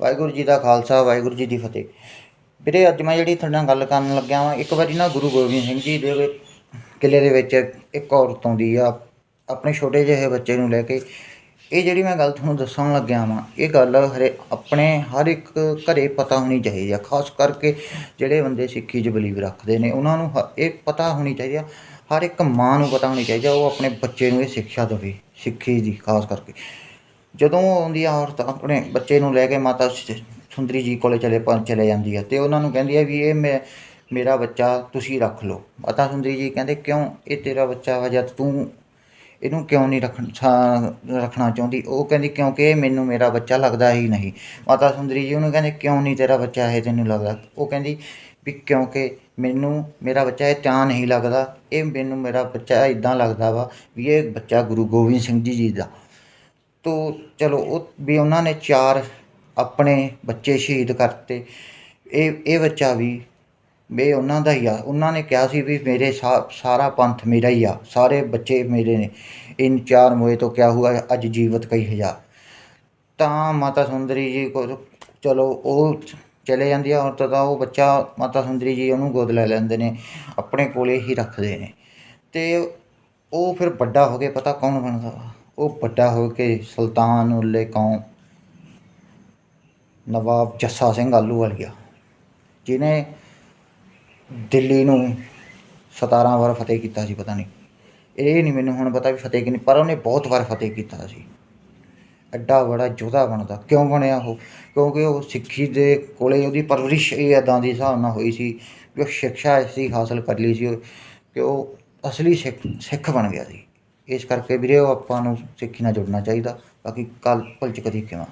ਵਾਹਿਗੁਰੂ ਜੀ ਦਾ ਖਾਲਸਾ, ਵਾਹਿਗੁਰੂ ਜੀ ਦੀ ਫਤਿਹ। ਵੀਰੇ, ਅੱਜ ਮੈਂ ਜਿਹੜੀ ਤੁਹਾਡੇ ਨਾਲ ਗੱਲ ਕਰਨ ਲੱਗਿਆ ਵਾਂ, ਇੱਕ ਵਾਰੀ ਨਾ ਗੁਰੂ ਗੋਬਿੰਦ ਸਿੰਘ ਜੀ ਦੇ ਕਿਲੇ ਦੇ ਵਿੱਚ ਇੱਕ ਔਰਤ ਆਉਂਦੀ ਆ, ਆਪਣੇ ਛੋਟੇ ਜਿਹੇ ਬੱਚੇ ਨੂੰ ਲੈ ਕੇ। ਇਹ ਜਿਹੜੀ ਮੈਂ ਗੱਲ ਤੁਹਾਨੂੰ ਦੱਸਣ ਲੱਗਿਆ ਵਾਂ, ਇਹ ਗੱਲ ਹਰੇ, ਆਪਣੇ ਹਰ ਇੱਕ ਘਰੇ ਪਤਾ ਹੋਣੀ ਚਾਹੀਦੀ ਆ, ਖਾਸ ਕਰਕੇ ਜਿਹੜੇ ਬੰਦੇ ਸਿੱਖੀ 'ਚ ਬਲੀਵ ਰੱਖਦੇ ਨੇ, ਉਹਨਾਂ ਨੂੰ ਹ- ਇਹ ਪਤਾ ਹੋਣੀ ਚਾਹੀਦੀ ਆ, ਹਰ ਇੱਕ ਮਾਂ ਨੂੰ ਪਤਾ ਹੋਣੀ ਚਾਹੀਦੀ ਆ, ਉਹ ਆਪਣੇ ਬੱਚੇ ਨੂੰ ਇਹ ਸਿੱਖਿਆ ਦੇਵੇ, ਸਿੱਖੀ ਦੀ, ਖਾਸ ਕਰਕੇ। ਜਦੋਂ ਉਹ ਆਉਂਦੀ ਔਰਤ ਆਪਣੇ ਬੱਚੇ ਨੂੰ ਲੈ ਕੇ ਮਾਤਾ ਸ- ਸੁੰਦਰੀ ਜੀ ਕੋਲੇ ਚਲੇ ਪਹੁੰਚ ਚਲੇ ਜਾਂਦੀ ਆ, ਤੇ ਉਹਨਾਂ ਨੂੰ ਕਹਿੰਦੀ ਹੈ ਵੀ ਇਹ ਮੈਂ, ਮੇਰਾ ਬੱਚਾ ਤੁਸੀਂ ਰੱਖ ਲਓ। ਮਾਤਾ ਸੁੰਦਰੀ ਜੀ ਕਹਿੰਦੇ, ਕਿਉਂ? ਇਹ ਤੇਰਾ ਬੱਚਾ ਵਾ, ਜਦ ਤੂੰ ਇਹਨੂੰ ਕਿਉਂ ਨਹੀਂ ਰੱਖਣ ਰੱਖਣਾ ਚਾਹੁੰਦੀ? ਉਹ ਕਹਿੰਦੀ, ਕਿਉਂਕਿ ਇਹ ਮੈਨੂੰ ਮੇਰਾ ਬੱਚਾ ਲੱਗਦਾ ਹੀ ਨਹੀਂ। ਮਾਤਾ ਸੁੰਦਰੀ ਜੀ ਉਹਨੂੰ ਕਹਿੰਦੇ, ਕਿਉਂ ਨਹੀਂ ਤੇਰਾ ਬੱਚਾ ਇਹ ਤੈਨੂੰ ਲੱਗਦਾ? ਉਹ ਕਹਿੰਦੀ, ਵੀ ਕਿਉਂਕਿ ਮੈਨੂੰ ਮੇਰਾ ਬੱਚਾ ਇਹ ਤਾਂ ਨਹੀਂ ਲੱਗਦਾ, ਇਹ ਮੈਨੂੰ ਮੇਰਾ ਬੱਚਾ ਇਦਾਂ ਲੱਗਦਾ ਵਾ ਵੀ ਇਹ ਬੱਚਾ ਗੁਰੂ ਗੋਬਿੰਦ ਸਿੰਘ ਜੀ ਜੀ ਦਾ ਤੋ ਚਲੋ ਉਹ ਵੀ ਉਹਨਾਂ ਨੇ ਚਾਰ ਆਪਣੇ ਬੱਚੇ ਸ਼ਹੀਦ ਕਰਤੇ। ਇਹ ਇਹ ਬੱਚਾ ਵੀ ਵੀ ਉਹਨਾਂ ਦਾ ਹੀ ਆ। ਉਹਨਾਂ ਨੇ ਕਿਹਾ ਸੀ ਵੀ ਮੇਰੇ ਸਾ- ਸਾਰਾ ਪੰਥ ਮੇਰਾ ਹੀ ਆ। ਸਾਰੇ ਬੱਚੇ ਮੇਰੇ ਨੇ। ਇਨ ਚਾਰ ਮੋਏ ਤੋਂ ਕਿਆ ਹੁਆ ਅੱਜ ਜੀਵਤ ਕਈ ਹਜ਼ਾਰ। ਤਾਂ ਮਾਤਾ ਸੁੰਦਰੀ ਜੀ ਕੋ, ਚਲੋ ਉਹ ਚਲੇ ਜਾਂਦੀ ਆ। ਹੁਣ ਤਾਂ ਉਹ ਬੱਚਾ, ਮਾਤਾ ਸੁੰਦਰੀ ਜੀ ਉਹਨੂੰ ਗੋਦ ਲੈ ਲੈਂਦੇ ਨੇ। ਆਪਣੇ ਕੋਲੇ ਹੀ ਰੱਖਦੇ ਨੇ। ਤੇ ਉਹ ਫਿਰ ਵੱਡਾ ਹੋ ਕੇ ਪਤਾ ਕੌਣ ਬਣਦਾ ਵਾ? ਉਹ ਵੱਡਾ ਹੋ ਕੇ ਸੁਲਤਾਨ ਉਲੇ ਕੌਮ ਨਵਾਬ ਜੱਸਾ ਸਿੰਘ ਆਲੂਵਾਲੀਆ ਜਿਹਨੇ ਦਿੱਲੀ ਨੂੰ 17 ਵਾਰ ਫਤਿਹ ਕੀਤਾ ਸੀ, ਪਤਾ ਨਹੀਂ। ਇਹ ਨਹੀਂ ਮੈਨੂੰ ਹੁਣ ਪਤਾ ਵੀ ਫਤਿਹ ਕਿ ਨਹੀਂ ਪਰ ਉਹਨੇ ਬਹੁਤ ਵਾਰ ਫਤਿਹ ਕੀਤਾ ਸੀ। ਐਡਾ ਬੜਾ ਯੋਧਾ ਬਣਦਾ। ਕਿਉਂ ਬਣਿਆ ਉਹ? ਕਿਉਂਕਿ ਉਹ ਸਿੱਖੀ ਦੇ ਕੋਲੇ ਉਹਦੀ ਪਰਵਰਿਸ਼ ਇਹ ਇਦਾਂ ਦੀ ਹਿਸਾਬ ਨਾਲ ਹੋਈ ਸੀ ਕਿ ਉਹ ਸਿੱਖਿਆ ਐਸੀ ਹਾਸਲ ਕਰ ਲਈ ਸੀ ਉਹ- ਕਿ ਉਹ ਅਸਲੀ ਸਿੱਖ ਸਿੱਖ ਬਣ ਗਿਆ ਸੀ। ਇਸ ਕਰਕੇ ਵੀਰੇ ਉਹ ਆਪਾਂ ਨੂੰ ਸਿੱਖੀ ਨਾਲ ਜੁੜਨਾ ਚਾਹੀਦਾ, ਬਾਕੀ ਕੱਲ ਭੁੱਲ ਚ ਕਦੀ ਕਿਵਾਂ